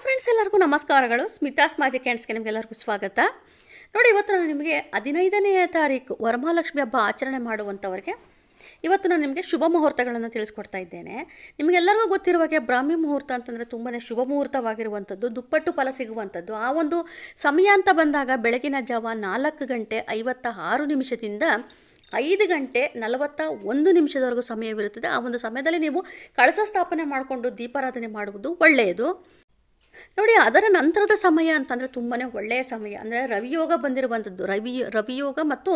Friends, ಎಲ್ಲರಿಗೂ ನಮಸ್ಕಾರಗಳು. Smitha's magic ಹ್ಯಾಂಡ್ಸ್ಗೆ ನಿಮಗೆಲ್ಲರಿಗೂ ಸ್ವಾಗತ. ನೋಡಿ, ಇವತ್ತು ನಾನು ನಿಮಗೆ ಹದಿನೈದನೆಯ ತಾರೀಕು ವರಮಹಾಲಕ್ಷ್ಮಿ ಹಬ್ಬ ಆಚರಣೆ ಮಾಡುವಂಥವ್ರಿಗೆ ಇವತ್ತು ನಾನು ನಿಮಗೆ ಶುಭ ಮುಹೂರ್ತಗಳನ್ನು ತಿಳಿಸ್ಕೊಡ್ತಾ ಇದ್ದೇನೆ. ನಿಮಗೆಲ್ಲರಿಗೂ ಗೊತ್ತಿರುವ ಹಾಗೆ ಬ್ರಾಹ್ಮಿ ಮುಹೂರ್ತ ಅಂತಂದರೆ ತುಂಬಾ ಶುಭ ಮುಹೂರ್ತವಾಗಿರುವಂಥದ್ದು, ದುಪ್ಪಟ್ಟು ಫಲ ಸಿಗುವಂಥದ್ದು. ಆ ಒಂದು ಸಮಯ ಅಂತ ಬಂದಾಗ ಬೆಳಗಿನ ಜಾವ ನಾಲ್ಕು ಗಂಟೆ ಐವತ್ತ ಆರು ನಿಮಿಷದಿಂದ ಐದು ಗಂಟೆ ನಲವತ್ತ ಒಂದು ನಿಮಿಷದವರೆಗೂ ಸಮಯವಿರುತ್ತದೆ. ಆ ಒಂದು ಸಮಯದಲ್ಲಿ ನೀವು ಕಳಸ ಸ್ಥಾಪನೆ ಮಾಡಿಕೊಂಡು ದೀಪಾರಾಧನೆ ಮಾಡುವುದು ಒಳ್ಳೆಯದು. ನೋಡಿ, ಅದರ ನಂತರದ ಸಮಯ ಅಂತಂದರೆ ತುಂಬಾ ಒಳ್ಳೆಯ ಸಮಯ. ಅಂದರೆ ರವಿಯೋಗ ಬಂದಿರುವಂಥದ್ದು ರವಿ ರವಿಯೋಗ ಮತ್ತು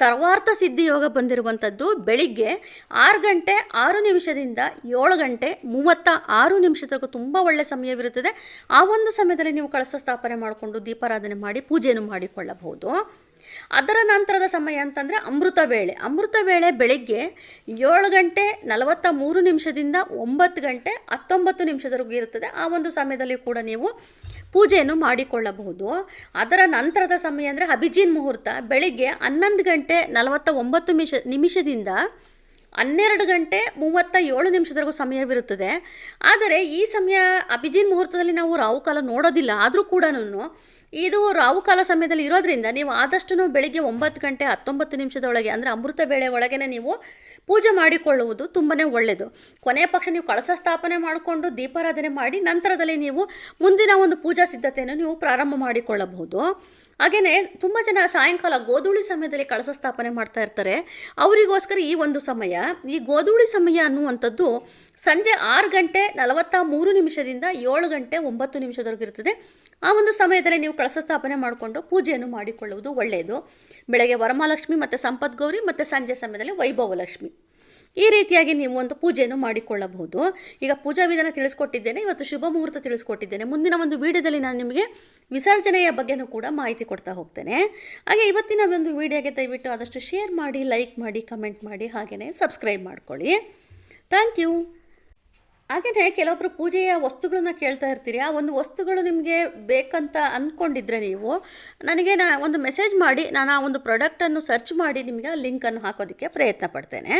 ಸರ್ವಾರ್ಥ ಸಿದ್ಧಿ ಯೋಗ ಬಂದಿರುವಂಥದ್ದು ಬೆಳಿಗ್ಗೆ ಆರು ಗಂಟೆ ಆರು ನಿಮಿಷದಿಂದ ಏಳು ಗಂಟೆ ಮೂವತ್ತ ಆರು ನಿಮಿಷದವರೆಗೂ ತುಂಬ ಒಳ್ಳೆಯ ಸಮಯವಿರುತ್ತದೆ. ಆ ಒಂದು ಸಮಯದಲ್ಲಿ ನೀವು ಕಳಸ ಸ್ಥಾಪನೆ ಮಾಡಿಕೊಂಡು ದೀಪಾರಾಧನೆ ಮಾಡಿ ಪೂಜೆಯನ್ನು ಮಾಡಿಕೊಳ್ಳಬಹುದು. ಅದರ ನಂತರದ ಸಮಯ ಅಂತಂದರೆ ಅಮೃತ ವೇಳೆ. ಅಮೃತ ವೇಳೆ ಬೆಳಗ್ಗೆ ಏಳು ಗಂಟೆ ನಲವತ್ತ ಮೂರು ನಿಮಿಷದಿಂದ ಒಂಬತ್ತು ಗಂಟೆ ಹತ್ತೊಂಬತ್ತು ನಿಮಿಷದವರೆಗೂ ಇರುತ್ತದೆ. ಆ ಒಂದು ಸಮಯದಲ್ಲಿ ಕೂಡ ನೀವು ಪೂಜೆಯನ್ನು ಮಾಡಿಕೊಳ್ಳಬಹುದು. ಅದರ ನಂತರದ ಸಮಯ ಅಂದರೆ ಅಭಿಜಿನ್ ಮುಹೂರ್ತ. ಬೆಳಿಗ್ಗೆ ಹನ್ನೊಂದು ಗಂಟೆ ನಲವತ್ತ ಒಂಬತ್ತು ನಿಮಿಷ, ನಿಮಿಷದಿಂದ ಹನ್ನೆರಡು ಗಂಟೆ ಮೂವತ್ತ ಏಳು ನಿಮಿಷದವರೆಗೂ ಸಮಯವಿರುತ್ತದೆ. ಆದರೆ ಈ ಸಮಯ ಅಭಿಜಿನ್ ಮುಹೂರ್ತದಲ್ಲಿ ನಾವು ರಾಹುಕಾಲ ನೋಡೋದಿಲ್ಲ. ಆದರೂ ಕೂಡ ಇದು ರಾಹುಕಾಲ ಸಮಯದಲ್ಲಿ ಇರೋದ್ರಿಂದ ನೀವು ಆದಷ್ಟು ಬೆಳಿಗ್ಗೆ ಒಂಬತ್ತು ಗಂಟೆ ಹತ್ತೊಂಬತ್ತು ನಿಮಿಷದೊಳಗೆ ಅಂದರೆ ಅಮೃತ ವೇಳೆ ಒಳಗೆ ನೀವು ಪೂಜೆ ಮಾಡಿಕೊಳ್ಳುವುದು ತುಂಬಾ ಒಳ್ಳೆಯದು. ಕೊನೆಯ ಪಕ್ಷ ನೀವು ಕಳಸ ಸ್ಥಾಪನೆ ಮಾಡಿಕೊಂಡು ದೀಪಾರಾಧನೆ ಮಾಡಿ ನಂತರದಲ್ಲಿ ನೀವು ಮುಂದಿನ ಒಂದು ಪೂಜಾ ಸಿದ್ಧತೆಯನ್ನು ನೀವು ಪ್ರಾರಂಭ ಮಾಡಿಕೊಳ್ಳಬಹುದು. ಹಾಗೆಯೇ ತುಂಬ ಜನ ಸಾಯಂಕಾಲ ಗೋಧೂಳಿ ಸಮಯದಲ್ಲಿ ಕಳಸ ಸ್ಥಾಪನೆ ಮಾಡ್ತಾ ಇರ್ತಾರೆ. ಅವರಿಗೋಸ್ಕರ ಈ ಒಂದು ಸಮಯ, ಈ ಗೋಧೂಳಿ ಸಮಯ ಅನ್ನುವಂಥದ್ದು ಸಂಜೆ ಆರು ಗಂಟೆ ನಲವತ್ತ ಮೂರು ನಿಮಿಷದಿಂದ ಏಳು ಗಂಟೆ ಒಂಬತ್ತು ನಿಮಿಷದವರೆಗೂ ಇರ್ತದೆ ಆ ಒಂದು ಸಮಯದಲ್ಲಿ ನೀವು ಕಳಸ ಸ್ಥಾಪನೆ ಮಾಡಿಕೊಂಡು ಪೂಜೆಯನ್ನು ಮಾಡಿಕೊಳ್ಳುವುದು ಒಳ್ಳೆಯದು. ಬೆಳಗ್ಗೆ ವರಮಹಾಲಕ್ಷ್ಮಿ ಮತ್ತು ಸಂಪತ್ ಗೌರಿ ಮತ್ತು ಸಂಜೆ ಸಮಯದಲ್ಲಿ ವೈಭವ ಲಕ್ಷ್ಮಿ ಈ ರೀತಿಯಾಗಿ ನೀವು ಒಂದು ಪೂಜೆಯನ್ನು ಮಾಡಿಕೊಳ್ಳಬಹುದು. ಈಗ ಪೂಜಾ ವಿಧಾನ ತಿಳಿಸ್ಕೊಟ್ಟಿದ್ದೇನೆ, ಇವತ್ತು ಶುಭ ಮುಹೂರ್ತ ತಿಳಿಸ್ಕೊಟ್ಟಿದ್ದೇನೆ. ಮುಂದಿನ ಒಂದು ವಿಡಿಯೋದಲ್ಲಿ ನಾನು ನಿಮಗೆ ವಿಸರ್ಜನೆಯ ಬಗ್ಗೆನೂ ಕೂಡ ಮಾಹಿತಿ ಕೊಡ್ತಾ ಹೋಗ್ತೇನೆ. ಹಾಗೆ ಇವತ್ತಿನ ಒಂದು ವಿಡಿಯೋಗೆ ದಯವಿಟ್ಟು ಆದಷ್ಟು ಶೇರ್ ಮಾಡಿ, ಲೈಕ್ ಮಾಡಿ, ಕಮೆಂಟ್ ಮಾಡಿ, ಹಾಗೆಯೇ ಸಬ್ಸ್ಕ್ರೈಬ್ ಮಾಡ್ಕೊಳ್ಳಿ. Thank you. ಹಾಗೆಯೇ ಕೆಲವೊಬ್ಬರು ಪೂಜೆಯ ವಸ್ತುಗಳನ್ನ ಕೇಳ್ತಾ ಇರ್ತೀರಿ. ಆ ಒಂದು ವಸ್ತುಗಳು ನಿಮಗೆ ಬೇಕಂತ ಅಂದ್ಕೊಂಡಿದ್ರೆ ನೀವು, ನನಗೆ ನಾ ಒಂದು ಮೆಸೇಜ್ ಮಾಡಿ, ನಾನು ಆ ಒಂದು ಪ್ರಾಡಕ್ಟನ್ನು ಸರ್ಚ್ ಮಾಡಿ ನಿಮಗೆ ಆ ಲಿಂಕನ್ನು ಹಾಕೋದಕ್ಕೆ ಪ್ರಯತ್ನ ಪಡ್ತೇನೆ.